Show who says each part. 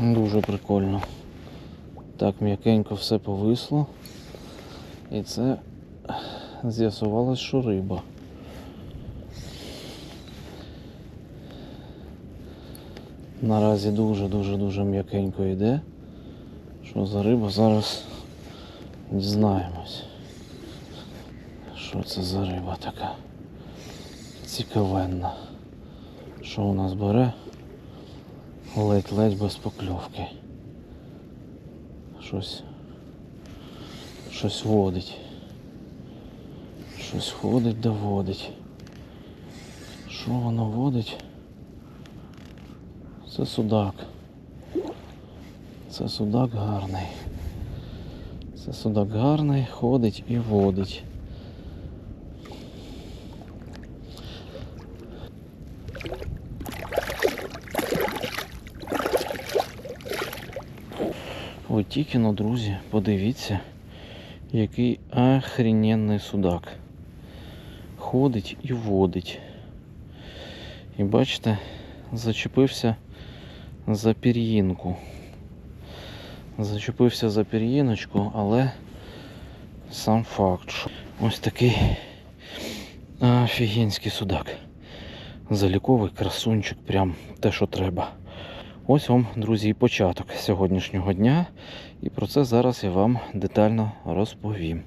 Speaker 1: Дуже прикольно. Так м'якенько все повисло. І це з'ясувалось, що риба. Наразі дуже-дуже-дуже м'якенько йде. Що за риба? Зараз дізнаємось. Що це за риба така? Цікавенна. Що у нас бере? Ледь-ледь без покльовки. Щось. Щось водить. Щось ходить, доводить. Що воно водить? Це судак. Це судак гарний. Це судак гарний, ходить і водить. Ой, тільки но, друзі, подивіться, який охрененний судак. Ходить і водить. І бачите, зачепився за пір'їнку. Зачепився за пір'їночку, але сам факт, що ось такий офігенський судак. Заліковий красунчик, прям те, що треба. Ось вам, друзі, початок сьогоднішнього дня. І про це зараз я вам детально розповім.